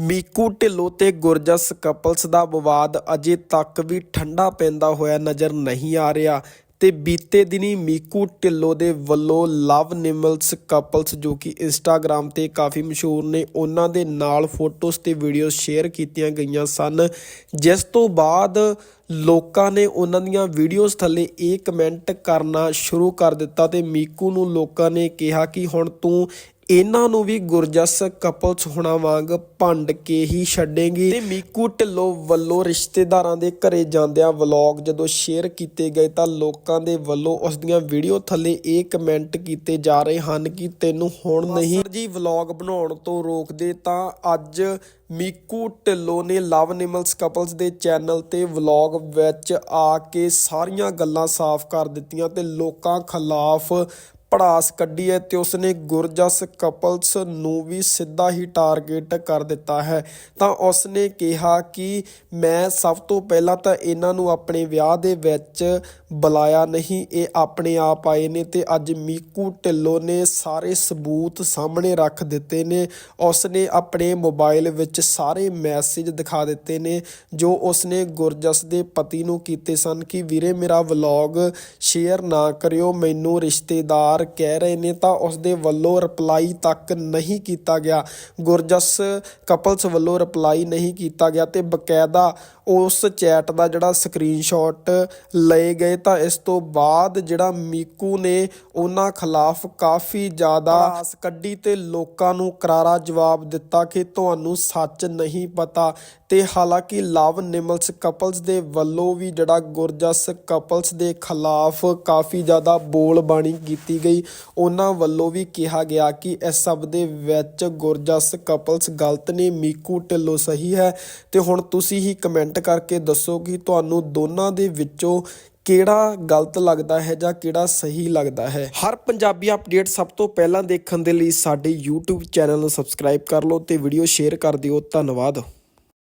ਮੀਕੂ ਢਿੱਲੋਂ ਤੇ ਗੁਰਜਸ ਕਪਲਸ ਦਾ ਵਿਵਾਦ ਅਜੇ ਤੱਕ ਵੀ ਠੰਡਾ ਪੈਂਦਾ ਹੋਇਆ ਨਜ਼ਰ ਨਹੀਂ ਆ ਰਿਹਾ ਤੇ ਬੀਤੇ ਦਿਨੀ ਮੀਕੂ ਢਿੱਲੋਂ ਦੇ ਵੱਲੋਂ ਲਵ ਨਿਮਲਸ ਕਪਲਸ ਜੋ ਕਿ ਇੰਸਟਾਗ੍ਰam ਤੇ ਕਾਫੀ ਮਸ਼ਹੂਰ ਨੇ, ਉਹਨਾਂ ਦੇ ਨਾਲ ਫੋਟੋਜ਼ ਤੇ ਵੀਡੀਓਜ਼ ਸ਼ੇਅਰ ਕੀਤੀਆਂ ਗਈਆਂ ਸਨ। ਜਿਸ ਤੋਂ ਬਾਅਦ ਲੋਕਾਂ ਨੇ ਉਹਨਾਂ ਦੀਆਂ ਵੀਡੀਓਜ਼ ਥੱਲੇ ਇਹ ਕਮੈਂਟ ਕਰਨਾ ਸ਼ੁਰੂ ਕਰ ਦਿੱਤਾ ਤੇ ਮੀਕੂ ਨੂੰ ਲੋਕਾਂ ਨੇ ਕਿਹਾ ਕਿ ਹੁਣ ਤੂੰ ਇਹਨਾਂ ਨੂੰ ਵੀ ਗੁਰਜਸ ਕਪਲਸ ਹੋਣਾ ਵਾਂਗ ਭੰਡ ਕੇ ਹੀ ਛੱਡੇਂਗੀ। ਤੇ ਮੀਕੂ ਢਿੱਲੋਂ ਵੱਲੋਂ ਰਿਸ਼ਤੇਦਾਰਾਂ ਦੇ ਘਰੇ ਜਾਂਦਿਆਂ ਵਲੌਗ ਜਦੋਂ ਸ਼ੇਅਰ ਕੀਤੇ ਗਏ ਤਾਂ ਲੋਕਾਂ ਦੇ ਵੱਲੋਂ ਉਸ ਦੀਆਂ ਵੀਡੀਓ ਥੱਲੇ ਇਹ ਕਮੈਂਟ ਕੀਤੇ ਜਾ ਰਹੇ ਹਨ ਕਿ ਤੈਨੂੰ ਹੁਣ ਨਹੀਂ ਜੀ ਵਲੌਗ ਬਣਾਉਣ ਤੋਂ ਰੋਕਦੇ ਤਾਂ ਅੱਜ ਮੀਕੂ ਢਿੱਲੋਂ ਨੇ ਲਵ ਨਿਮਲਸ ਕਪਲਸ ਦੇ ਚੈਨਲ ਤੇ ਵਲੌਗ ਵਿੱਚ ਆ ਕੇ ਸਾਰੀਆਂ ਗੱਲਾਂ ਸਾਫ਼ ਕਰ ਦਿੱਤੀਆਂ ਤੇ ਲੋਕਾਂ ਖਿਲਾਫ ਪੜਾਸ ਕੱਢੀ ਹੈ ਤੇ ਉਸਨੇ ਗੁਰਜਸ ਕਪਲਸ ਨੂੰ ਵੀ ਸਿੱਧਾ ਹੀ ਟਾਰਗੇਟ ਕਰ ਦਿੱਤਾ ਹੈ। ਤਾਂ ਉਸਨੇ ਕਿਹਾ ਕਿ ਮੈਂ ਸਭ ਤੋਂ ਪਹਿਲਾਂ ਤਾਂ ਇਹਨਾਂ ਨੂੰ ਆਪਣੇ ਵਿਆਹ ਦੇ ਵਿੱਚ ਬੁਲਾਇਆ ਨਹੀਂ, ਇਹ ਆਪਣੇ ਆਪ ਆਏ ਨੇ ਤੇ ਅੱਜ ਮੀਕੂ ਢਿੱਲੋਂ ਨੇ ਸਾਰੇ ਸਬੂਤ ਸਾਹਮਣੇ ਰੱਖ ਦਿੱਤੇ ਨੇ। ਉਸਨੇ ਆਪਣੇ ਮੋਬਾਈਲ ਵਿੱਚ ਸਾਰੇ ਮੈਸੇਜ ਦਿਖਾ ਦਿੱਤੇ ਨੇ, ਜੋ ਉਸਨੇ ਗੁਰਜਸ ਦੇ ਪਤੀ ਨੂੰ ਕੀਤੇ ਸਨ ਕਿ, ਵੀਰੇ, ਮੇਰਾ ਵਲੌਗ ਸ਼ੇਅਰ ਨਾ ਕਰਿਓ, ਮੈਨੂੰ ਰਿਸ਼ਤੇਦਾਰ ਕਹਿ ਰਹੇ ਨੇ ਤਾਂ ਉਸਦੇ ਵੱਲੋਂ ਰਿਪਲਾਈ ਤੱਕ ਨਹੀਂ ਕੀਤਾ ਗਿਆ। ਗੁਰਜਸ ਕਪਲਸ ਵੱਲੋਂ ਰਿਪਲਾਈ ਨਹੀਂ ਕੀਤਾ ਗਿਆ ਤੇ ਬਕਾਇਦਾ ਉਸ ਚੈਟ ਦਾ ਜਿਹੜਾ ਸਕਰੀਨਸ਼ਾਟ ਲਏ ਗਏ ਤਾਂ ਇਸ ਤੋਂ ਬਾਅਦ ਜਿਹੜਾ ਮੀਕੂ ਨੇ ਉਹਨਾਂ ਖਿਲਾਫ ਕਾਫੀ ਜ਼ਿਆਦਾ ਆਸ ਕੱਢੀ ਤੇ ਲੋਕਾਂ ਨੂੰ ਕਰਾਰਾ ਜਵਾਬ ਦਿੱਤਾ ਕਿ ਤੁਹਾਨੂੰ ਸੱਚ ਨਹੀਂ ਪਤਾ ਤੇ ਹਾਲਾਂਕਿ ਲਵ ਨਿਮਲਸ ਕਪਲਸ ਦੇ ਵੱਲੋਂ ਵੀ ਜਿਹੜਾ ਗੁਰਜਸ ਕਪਲਸ ਦੇ ਖਿਲਾਫ ਕਾਫੀ ਜ਼ਿਆਦਾ ਬੋਲਬਾਣੀ ਕੀਤੀ ਗਈ। ਉਹਨਾਂ ਵੱਲੋਂ ਵੀ ਕਿਹਾ ਗਿਆ ਕਿ ਇਸ ਸਭ ਦੇ ਵਿੱਚ ਗੁਰਜਸ ਕਪਲਸ ਗਲਤ ਨੇ ਮੀਕੂ ਢਿੱਲੋਂ ਸਹੀ ਹੈ ਤੇ ਹੁਣ ਤੁਸੀਂ ਹੀ ਕਮੈਂਟ ਕਰਕੇ ਦੱਸੋ ਕਿ ਤੁਹਾਨੂੰ ਦੋਨਾਂ ਦੇ ਵਿੱਚੋਂ ਕਿਹੜਾ ਗਲਤ ਲੱਗਦਾ ਹੈ ਜਾਂ ਕਿਹੜਾ ਸਹੀ ਲੱਗਦਾ ਹੈ। ਹਰ ਪੰਜਾਬੀ ਅਪਡੇਟ ਸਭ ਤੋਂ ਪਹਿਲਾਂ ਦੇਖਣ ਦੇ ਲਈ ਸਾਡੇ YouTube ਚੈਨਲ ਨੂੰ ਸਬਸਕ੍ਰਾਈਬ ਕਰ ਲਓ ਤੇ ਵੀਡੀਓ ਸ਼ੇਅਰ ਕਰ ਦਿਓ। ਧੰਨਵਾਦ।